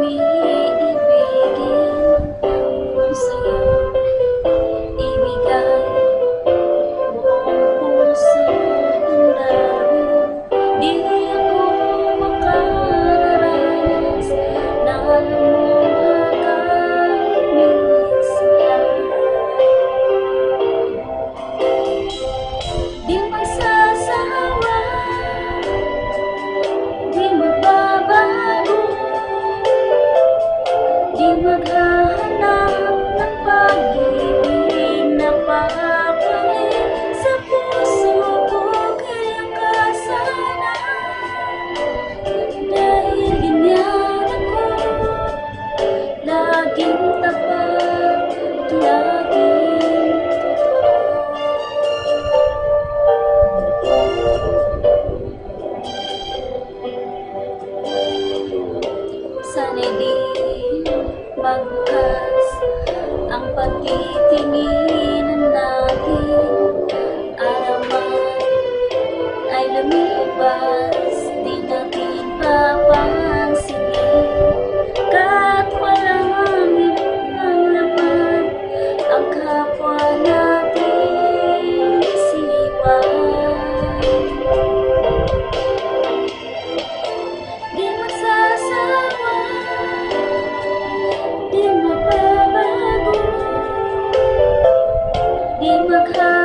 你。Sana'y di magbukas ang pagtitinginan Di